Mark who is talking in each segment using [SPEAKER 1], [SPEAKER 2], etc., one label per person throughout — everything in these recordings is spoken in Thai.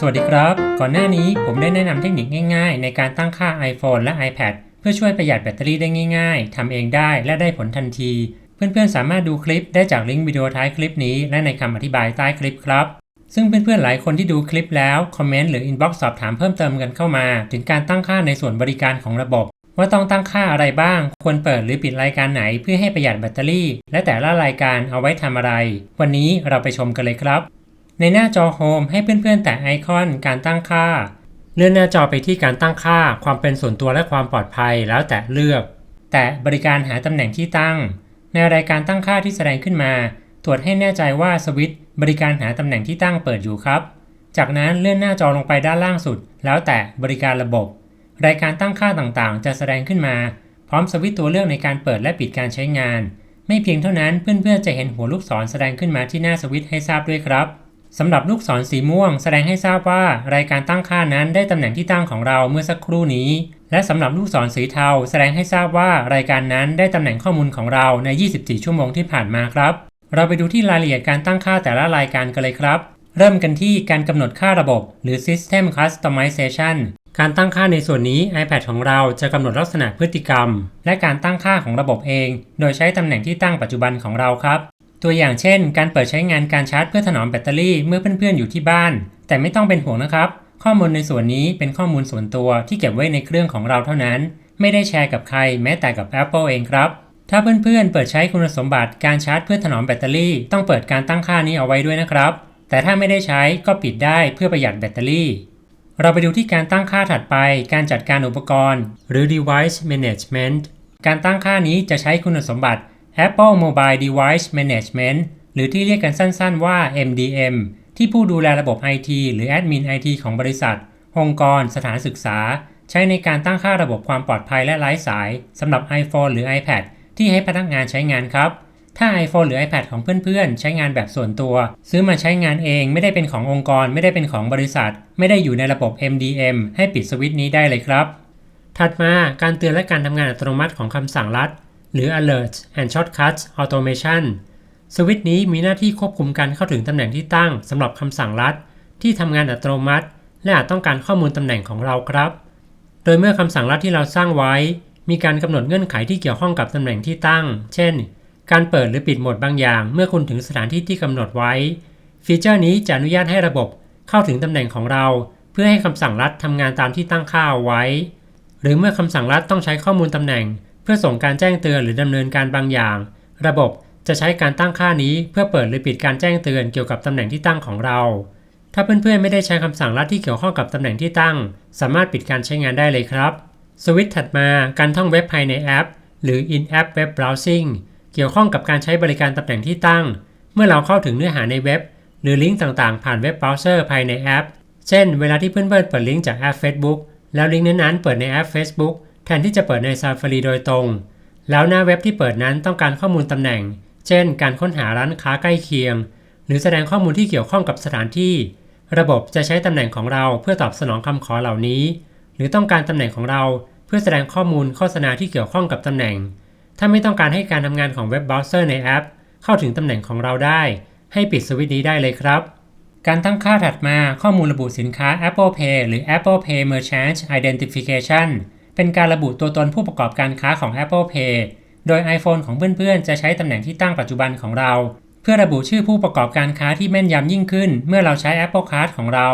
[SPEAKER 1] สวัสดีครับ ก่อนหน้านี้ผมได้แนะนำเทคนิคง่ายๆ ในการตั้งค่า iPhone และ iPad เพื่อช่วยประหยัดแบตเตอรี่ได้ง่ายๆทำเองได้และได้ผลทันที เพื่อนๆ สามารถดูคลิปได้จากลิงก์วิดีโอท้ายคลิปนี้ และในคำอธิบายใต้คลิปครับ ซึ่งเพื่อนๆ หลายคนที่ดูคลิปแล้ว คอมเมนต์หรืออินบ็อกซ์สอบถามเพิ่มเติมกันเข้ามา ถึงการตั้งค่าในส่วนบริการของระบบ ว่าต้องตั้งค่าอะไรบ้าง ควรเปิดหรือปิดรายการไหนเพื่อให้ประหยัดแบตเตอรี่ และแต่ละรายการเอาไว้ทำอะไร วันนี้เราไปชมกันเลยครับ ในหน้าจอโฮมให้เพื่อนๆ แตะไอคอนการตั้งค่า เลื่อนหน้าจอไปที่การตั้งค่า ความเป็นส่วนตัวและความปลอดภัยแล้วแตะเลือก แตะบริการหาตำแหน่งที่ตั้ง ในรายการตั้งค่าที่แสดงขึ้นมา ตรวจให้แน่ใจว่าสวิตช์บริการหาตำแหน่งที่ตั้งเปิดอยู่ครับ จากนั้นเลื่อนหน้าจอลงไปด้านล่างสุด แล้วแตะบริการระบบ รายการตั้งค่าต่างๆ จะแสดงขึ้นมา พร้อมสวิตช์ตัวเลือกในการเปิดและปิดการใช้งาน ไม่เพียงเท่านั้นเพื่อนๆจะเห็นหัวลูกศรแสดงขึ้นมาที่หน้าสวิตช์ให้ทราบด้วยครับ สำหรับลูกศรสีม่วงแสดงให้ทราบว่ารายการตั้งค่านั้นได้ตำแหน่งที่ตั้งของเราเมื่อสักครู่นี้ และสำหรับลูกศรสีเทาแสดงให้ทราบว่ารายการนั้นได้ตำแหน่งข้อมูลของเราใน 24 ชั่วโมงที่ผ่านมาครับ เราไปดูที่รายละเอียดการตั้งค่าแต่ละรายการกันเลยครับ เริ่มกันที่การกำหนดค่าระบบ หรือ System Customization การตั้งค่าในส่วนนี้ iPad ของเราจะกำหนดลักษณะพฤติกรรม และการตั้งค่าของระบบเอง โดยใช้ตำแหน่งที่ตั้งปัจจุบันของเราครับ ตัวอย่างเช่น การเปิดใช้งานการชาร์จเพื่อถนอมแบตเตอรี่เมื่อเพื่อนๆอยู่ที่บ้าน แต่ไม่ต้องเป็นห่วงนะครับ ข้อมูลในส่วนนี้เป็นข้อมูลส่วนตัวที่เก็บไว้ในเครื่องของเราเท่านั้น ไม่ได้แชร์กับใครแม้แต่กับ Apple เองครับ ถ้าเพื่อนๆเปิดใช้คุณสมบัติการชาร์จเพื่อถนอมแบตเตอรี่ ต้องเปิดการตั้งค่านี้เอาไว้ด้วยนะครับ แต่ถ้าไม่ได้ใช้ก็ปิดได้เพื่อประหยัดแบตเตอรี่ เราไปดูที่การตั้งค่าถัดไป การจัดการอุปกรณ์ หรือ device management การตั้งค่านี้จะใช้คุณสมบัติ Apple Mobile Device Management หรือที่เรียกกันสั้นๆว่า MDM ที่ผู้ดูแลระบบ IT หรือแอดมิน IT ของบริษัท องค์กร สถานศึกษา ใช้ในการตั้งค่าระบบความปลอดภัยและไร้สายสำหรับ iPhone หรือ iPad ที่ให้พนักงานใช้งานครับ ถ้า iPhone หรือ iPad ของเพื่อนๆ ใช้งานแบบส่วนตัว ซื้อมาใช้งานเองไม่ได้เป็นขององค์กร ไม่ได้เป็นของบริษัท ไม่ได้อยู่ในระบบ MDM ให้ปิดสวิตช์นี้ได้เลยครับ ถัดมาการเตือนและการทำงานอัตโนมัติของคำสั่งลัด หรือ Alert and Shortcuts Automation สวิตช์นี้มีหน้าที่ควบคุมการเข้าถึงตำแหน่งที่ตั้งสำหรับคำสั่งลัด ที่ทำงานอัตโนมัติ และอาจต้องการข้อมูลตำแหน่งของเราครับ โดยเมื่อคำสั่งลัดที่เราสร้างไว้ มีการกำหนดเงื่อนไขที่เกี่ยวข้องกับตำแหน่งที่ตั้ง เช่น การเปิดหรือปิดโหมดบางอย่าง เมื่อคุณถึงสถานที่ที่กำหนดไว้ ฟีเจอร์นี้จะอนุญาตให้ระบบเข้าถึงตำแหน่งของเรา เพื่อให้คำสั่งลัดทำงานตามที่ตั้งค่าเอาไว้ หรือเมื่อคำสั่งลัดต้องใช้ข้อมูลตำแหน่ง เพื่อส่งการแจ้งเตือนหรือดำเนินการบางอย่าง ระบบจะใช้การตั้งค่านี้เพื่อเปิดหรือปิดการแจ้งเตือนเกี่ยวกับตำแหน่งที่ตั้งของเรา ถ้าเพื่อนๆไม่ได้ใช้คำสั่งลัดที่เกี่ยวข้องกับตำแหน่งที่ตั้ง สามารถปิดการใช้งานได้เลยครับ สวิตช์ถัดมาการท่องเว็บภายในแอป หรือ in-app web browsing เกี่ยวข้องกับการใช้บริการตำแหน่งที่ตั้ง เมื่อเราเข้าถึงเนื้อหาในเว็บ หรือลิงก์ต่างๆ ผ่านเว็บเบราว์เซอร์ภายในแอป เช่น เวลาที่เพื่อนๆเปิดลิงก์จากแอป Facebook แล้วลิงก์นั้นๆเปิดในแอป Facebook แทนที่จะเปิดใน Safari โดยตรง แล้วหน้าเว็บที่เปิดนั้นต้องการข้อมูลตำแหน่ง เช่น การค้นหาร้านค้าใกล้เคียง หรือแสดงข้อมูลที่เกี่ยวข้องกับสถานที่ ระบบจะใช้ตำแหน่งของเราเพื่อตอบสนองคำขอเหล่านี้ หรือต้องการตำแหน่งของเราเพื่อแสดงข้อมูลโฆษณาที่เกี่ยวข้องกับตำแหน่ง ถ้าไม่ต้องการให้การทำงานของเว็บเบราว์เซอร์ในแอป เข้าถึงตำแหน่งของเราได้ ให้ปิดสวิตช์นี้ได้เลยครับการตั้งค่าถัดมาข้อมูลระบุสินค้า Apple Pay หรือ Apple Pay Merchant Identification เป็นการระบุตัวตนผู้ประกอบการค้าของ Apple Pay โดย iPhone ของเพื่อนๆ จะใช้ตำแหน่งที่ตั้งปัจจุบันของเรา เพื่อระบุชื่อผู้ประกอบการค้าที่แม่นยำยิ่งขึ้น เมื่อเราใช้ Apple Card ของเรา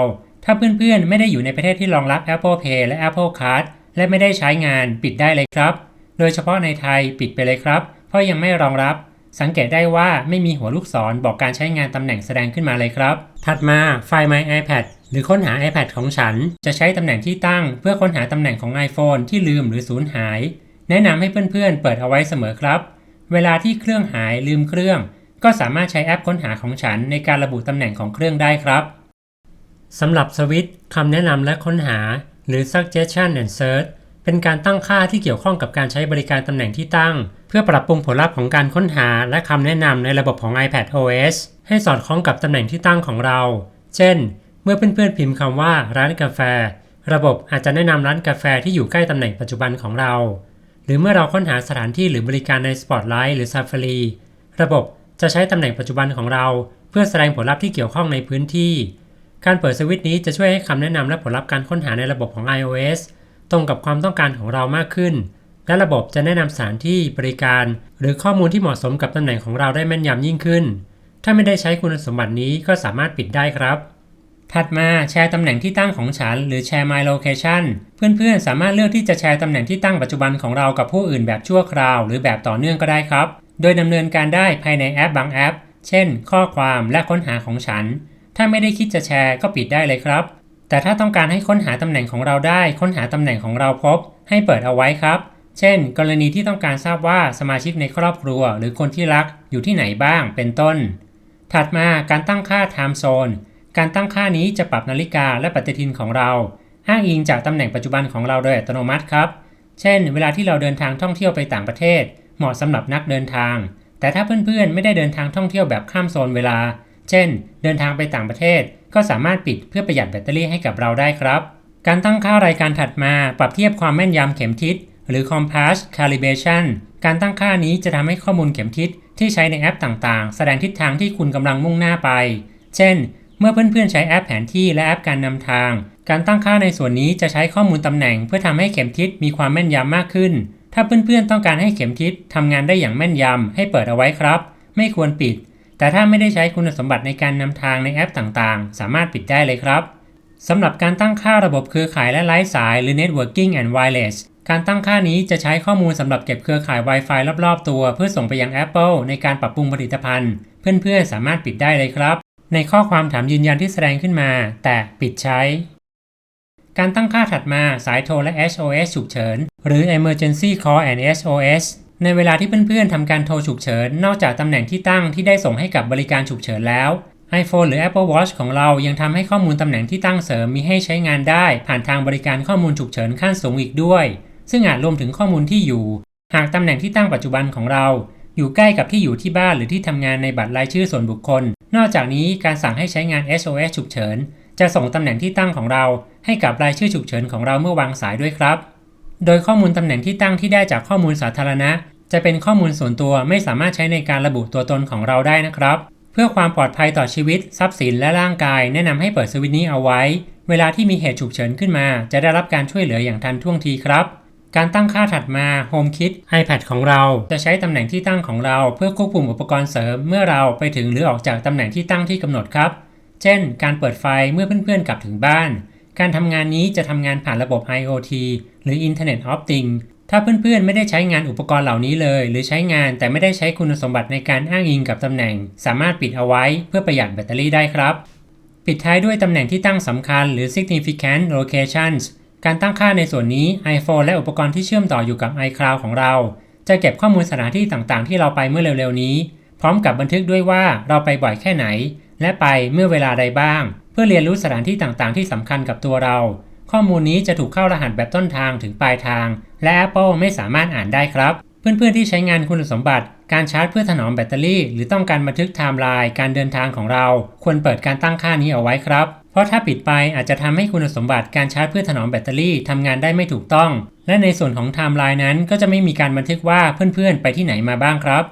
[SPEAKER 1] ถ้าเพื่อนๆ ไม่ได้อยู่ในประเทศที่รองรับ Apple Pay และ Apple Card และไม่ได้ใช้งานปิดได้เลยครับ โดยเฉพาะในไทยปิดไปเลยครับ เพราะยังไม่รองรับ สังเกตได้ว่าไม่มีหัวลูกศรบอกการใช้งานตำแหน่งแสดงขึ้นมาเลยครับ ถัดมาไฟล์ My iPad หรือค้นหา iPad ของฉัน จะใช้ตำแหน่งที่ตั้ง เพื่อค้นหาตำแหน่งของ iPhone ที่ลืมหรือสูญหาย แนะนำให้เพื่อนๆ เปิดเอาไว้เสมอครับ เวลาที่เครื่องหายลืมเครื่อง ก็สามารถใช้แอปค้นหาของฉันในการระบุตำแหน่งของเครื่องได้ครับสำหรับสวิตคำแนะนำและค้นหา หรือ suggestion and search เป็นการตั้งค่าที่เกี่ยวข้องกับการใช้บริการตำแหน่งที่ตั้ง เพื่อปรับปรุงผลลัพธ์ของการค้นหาและคำแนะนำในระบบของ iPad OS ให้สอดคล้องกับตำแหน่งที่ตั้งของเรา เช่น เมื่อเพื่อนๆพิมพ์คำว่าร้านกาแฟ ระบบอาจจะแนะนำร้านกาแฟที่อยู่ใกล้ตำแหน่งปัจจุบันของเรา หรือเมื่อเราค้นหาสถานที่หรือบริการใน Spotlight หรือ Safari ระบบจะใช้ตำแหน่งปัจจุบันของเรา เพื่อแสดงผลลัพธ์ที่เกี่ยวข้องในพื้นที่ การเปิดสวิตช์นี้จะช่วยให้คำแนะนำและผลลัพธ์การค้นหาในระบบของ iOS ตรงกับความต้องการของเรามากขึ้น และระบบจะแนะนำสถานที่บริการ หรือข้อมูลที่เหมาะสมกับตำแหน่งของเราได้แม่นยำยิ่งขึ้น ถ้าไม่ได้ใช้คุณสมบัตินี้ก็สามารถปิดได้ครับ ถัดมาแชร์ตำแหน่งที่ตั้งของฉัน หรือแชร์ My Location เพื่อนๆ สามารถเลือกที่จะแชร์ตำแหน่งที่ตั้งปัจจุบันของเรากับผู้อื่นแบบชั่วคราว หรือแบบต่อเนื่องก็ได้ครับ โดยดำเนินการได้ภายในแอปบางแอป เช่น ข้อความและค้นหาของฉัน ถ้าไม่ได้คิดจะแชร์ก็ปิดได้เลยครับ แต่ถ้าต้องการให้ค้นหาตำแหน่งของเราได้ ค้นหาตำแหน่งของเราพบ ให้เปิดเอาไว้ครับ เช่น กรณีที่ต้องการทราบว่าสมาชิกในครอบครัว หรือคนที่รักอยู่ที่ไหนบ้าง เป็นต้น ถัดมาการตั้งค่า time zone การตั้งค่านี้จะปรับนาฬิกาและปฏิทินของเรา อ้างอิงจากตำแหน่งปัจจุบันของเราโดยอัตโนมัติครับ เช่น เวลาที่เราเดินทางท่องเที่ยวไปต่างประเทศ เหมาะสำหรับนักเดินทาง แต่ถ้าเพื่อนๆ ไม่ได้เดินทางท่องเที่ยวแบบข้ามโซนเวลา เช่น เดินทางไปต่างประเทศ ก็สามารถปิดเพื่อประหยัดแบตเตอรี่ให้กับเราได้ครับ การตั้งค่ารายการถัดมา ปรับเทียบความแม่นยำเข็มทิศหรือ Compass Calibration การตั้งค่านี้จะทำให้ข้อมูลเข็มทิศที่ใช้ในแอปต่างๆ แสดงทิศทางที่คุณกำลังมุ่งหน้าไป เช่น เมื่อเพื่อนๆใช้แอปแผนที่และแอปการนำทาง การตั้งค่าในส่วนนี้จะใช้ข้อมูลตำแหน่ง เพื่อทำให้เข็มทิศมีความแม่นยำมากขึ้น ถ้าเพื่อนๆต้องการให้เข็มทิศทำงานได้อย่างแม่นยำให้เปิดเอาไว้ครับ ไม่ควรปิด แต่ถ้าไม่ได้ใช้คุณสมบัติในการนำทางในแอปต่างๆ สามารถปิดได้เลยครับสำหรับการตั้งค่าระบบเครือข่ายและไร้สาย หรือ Networking and Wireless การตั้งค่านี้จะใช้ข้อมูลสำหรับเก็บเครือข่าย Wi-Fi รอบๆ ตัว เพื่อส่งไปยัง Apple ในการปรับปรุงผลิตภัณฑ์ เพื่อนๆสามารถปิดได้เลยครับ ในข้อความถามยืนยันที่แสดงขึ้นมา แต่ปิดใช้ การตั้งค่าถัดมาสายโทรและ SOS ฉุกเฉิน หรือ Emergency Call and SOS ในเวลาที่เพื่อนๆทำการโทรฉุกเฉิน นอกจากตำแหน่งที่ตั้งที่ได้ส่งให้กับบริการฉุกเฉินแล้ว iPhone หรือ Apple Watch ของเรายังทำให้ข้อมูลตำแหน่งที่ตั้งเสริมมีให้ใช้งานได้ ผ่านทางบริการข้อมูลฉุกเฉินขั้นสูงอีกด้วย ซึ่งอาจรวมถึงข้อมูลที่อยู่ หากตำแหน่งที่ตั้งปัจจุบันของเรา อยู่ใกล้กับที่อยู่ที่บ้านหรือที่ทำงานในบัตรรายชื่อส่วนบุคคล นอกจากนี้การสั่งให้ใช้งาน SOS ฉุกเฉิน จะส่งตำแหน่งที่ตั้งของเรา ให้กับรายชื่อฉุกเฉินของเราเมื่อวางสายด้วยครับ โดยข้อมูลตำแหน่งที่ตั้งที่ได้จากข้อมูลสาธารณะ จะเป็นข้อมูลส่วนตัวไม่สามารถใช้ในการระบุตัวตนของเราได้นะครับ เพื่อความปลอดภัยต่อชีวิต ทรัพย์สินและร่างกาย แนะนำให้เปิดสวิตช์นี้เอาไว้ เวลาที่มีเหตุฉุกเฉินขึ้นมา จะได้รับการช่วยเหลืออย่างทันท่วงทีครับ การตั้งค่าถัดมา HomeKit iPad ของเรา จะใช้ตำแหน่งที่ตั้งของเรา เพื่อควบคุมอุปกรณ์เสริมเมื่อเราไปถึงหรือออกจากตำแหน่งที่ตั้งที่กำหนดครับ เช่น การเปิดไฟเมื่อเพื่อนๆกลับถึงบ้าน การทำงานนี้จะทำงานผ่านระบบ IoT หรือ Internet of Things ถ้าเพื่อนๆไม่ได้ใช้งานอุปกรณ์เหล่านี้เลย หรือใช้งานแต่ไม่ได้ใช้คุณสมบัติในการอ้างอิงกับตำแหน่ง สามารถปิดเอาไว้เพื่อประหยัดแบตเตอรี่ได้ครับ ปิดท้ายด้วยตำแหน่งที่ตั้งสำคัญหรือ significant locations การตั้งค่าในส่วนนี้ iPhone และอุปกรณ์ที่เชื่อมต่ออยู่กับ iCloud ของเรา จะเก็บข้อมูลสถานที่ต่างๆ ที่เราไปเมื่อเร็วๆนี้ พร้อมกับบันทึกด้วยว่าเราไปบ่อยแค่ไหน และไปเมื่อเวลาใดบ้าง เพื่อเรียนรู้สถานที่ต่างๆ ที่สำคัญกับตัวเรา ข้อมูลนี้จะถูกเข้ารหัสแบบต้นทางถึงปลายทาง และ Apple ไม่สามารถอ่านได้ครับ เพื่อนๆที่ใช้งานคุณสมบัติ การชาร์จเพื่อถนอมแบตเตอรี่ หรือต้องการบันทึกไทม์ไลน์การเดินทางของเรา ควรเปิดการตั้งค่านี้เอาไว้ครับ เพราะถ้าปิดไปอาจจะทำให้คุณสมบัติการชาร์จเพื่อถนอมแบตเตอรี่ทำงานได้ไม่ถูกต้อง และในส่วนของไทม์ไลน์นั้นก็จะไม่มีการบันทึกว่าเพื่อนๆ ไปที่ไหนมาบ้างครับ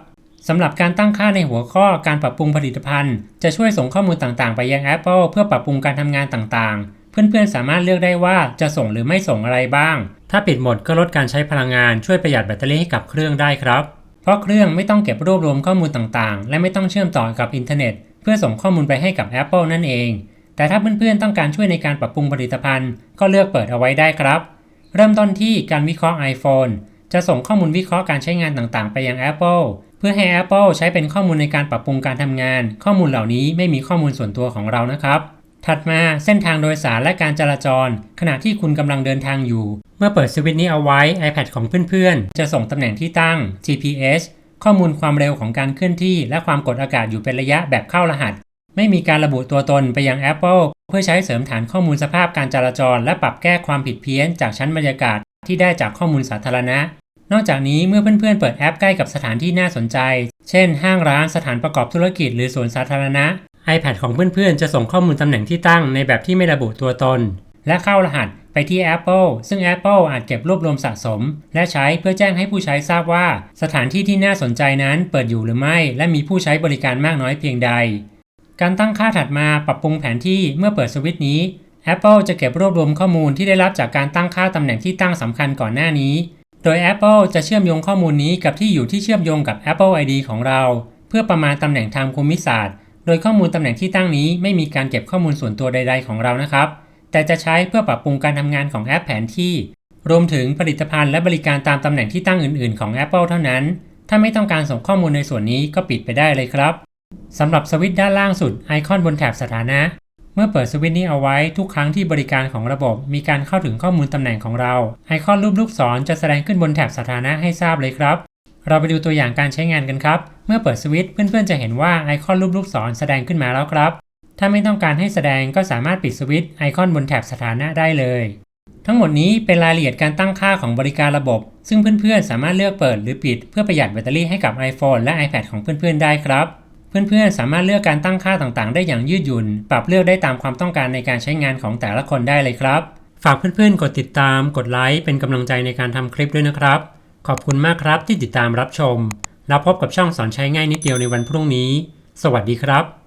[SPEAKER 1] สำหรับการตั้งค่าในหัวข้อการปรับปรุงผลิตภัณฑ์ จะช่วยส่งข้อมูลต่างๆ ไปยัง Apple เพื่อปรับปรุงการทำงานต่างๆ เพื่อนๆ สามารถเลือกได้ว่าจะส่งหรือไม่ส่งอะไรบ้าง ถ้าปิดหมดก็ลดการใช้พลังงานช่วยประหยัดแบตเตอรี่ให้กับเครื่องได้ครับ เพราะเครื่องไม่ต้องเก็บรวบรวมข้อมูลต่างๆ และไม่ต้องเชื่อมต่อกับอินเทอร์เน็ต เพื่อส่งข้อมูลไปให้กับ Apple นั่นเอง แต่ถ้าเพื่อนๆต้องการช่วยในการปรับปรุงผลิตภัณฑ์ ก็เลือกเปิดเอาไว้ได้ครับ เริ่มต้นที่การวิเคราะห์ iPhone จะส่งข้อมูลวิเคราะห์การใช้งานต่างๆ ไปยัง Apple เพื่อให้ Apple ใช้เป็นข้อมูลในการปรับปรุงการทำงาน ข้อมูลเหล่านี้ไม่มีข้อมูลส่วนตัวของเรานะครับ ถัดมาเส้นทางโดยสารและการจราจร ขณะที่คุณกำลังเดินทางอยู่ เมื่อเปิดสวิตช์นี้เอาไว้ iPad ของเพื่อนๆ จะส่งตำแหน่งที่ตั้ง GPS ข้อมูลความเร็วของการเคลื่อนที่ และความกดอากาศอยู่เป็นระยะแบบเข้ารหัส ไม่มีการระบุตัวตนไปยัง Apple เพื่อใช้เสริมฐานข้อมูลสภาพการจราจร และปรับแก้ความผิดเพี้ยนจากชั้นบรรยากาศที่ได้จากข้อมูลสาธารณะ นอกจากนี้เมื่อเพื่อนๆเปิดแอปใกล้กับสถานที่น่าสนใจ เช่น ห้างร้านสถานประกอบธุรกิจหรือสวนสาธารณะ iPad ของเพื่อนๆ จะส่งข้อมูลตำแหน่งที่ตั้งในแบบที่ไม่ระบุตัวตน และเข้ารหัสไปที่ Apple ซึ่ง Apple อาจเก็บรวบรวมสะสม และใช้เพื่อแจ้งให้ผู้ใช้ทราบว่า สถานที่ที่น่าสนใจนั้นเปิดอยู่หรือไม่ และมีผู้ใช้บริการมากน้อยเพียงใด การตั้งค่าถัดมาปรับปรุงแผนที่เมื่อเปิดสวิตช์นี้ Apple จะเก็บรวบรวมข้อมูลที่ได้รับจากการตั้งค่าตำแหน่งที่ตั้งสำคัญก่อนหน้านี้ โดย Apple จะเชื่อมโยงข้อมูลนี้กับที่อยู่ที่เชื่อมโยงกับ Apple ID ของเรา เพื่อประมาณตำแหน่งทางภูมิศาสตร์ โดยข้อมูลตำแหน่งที่ตั้งนี้ไม่มีการเก็บข้อมูลส่วนตัวใด ๆ ของเรานะครับ แต่จะใช้เพื่อปรับปรุงการทำงานของแอปแผนที่ รวมถึงผลิตภัณฑ์และบริการตามตำแหน่งที่ตั้งอื่น ๆ ของ Apple เท่านั้น ถ้าไม่ต้องการส่งข้อมูลในส่วนนี้ก็ปิดไปได้เลยครับ สำหรับสวิตช์ด้านล่างสุดไอคอนบนแถบสถานะ เมื่อเปิดสวิตช์นี้เอาไว้ทุกครั้งที่บริการของระบบมีการเข้าถึงข้อมูลตำแหน่งของเราไอคอนรูปลูกศรจะแสดงขึ้นบนแถบสถานะให้ทราบเลยครับ เราไปดูตัวอย่างการใช้งานกันครับ เมื่อเปิดสวิตช์เพื่อนๆจะเห็นว่าไอคอนรูปลูกศรแสดงขึ้นมาแล้วครับ ถ้าไม่ต้องการให้แสดงก็สามารถปิดสวิตช์ไอคอนบนแถบสถานะได้เลย ทั้งหมดนี้เป็นรายละเอียดการตั้งค่าของบริการระบบ ซึ่งเพื่อนๆสามารถเลือกเปิดหรือปิดเพื่อประหยัดแบตเตอรี่ให้กับ iPhone และ iPad ของเพื่อนๆได้ครับ เพื่อนๆ สามารถเลือกการตั้งค่าต่างๆ ได้อย่างยืดหยุ่น ปรับเลือกได้ตามความต้องการในการใช้งานของแต่ละคนได้เลยครับ ฝากเพื่อนๆ กดติดตาม กดไลค์ เป็นกำลังใจในการทำคลิปด้วยนะครับ ขอบคุณมากครับที่ติดตามรับชม แล้วพบกับช่องสอนใช้ง่ายนิดเดียวในวันพรุ่งนี้ สวัสดีครับ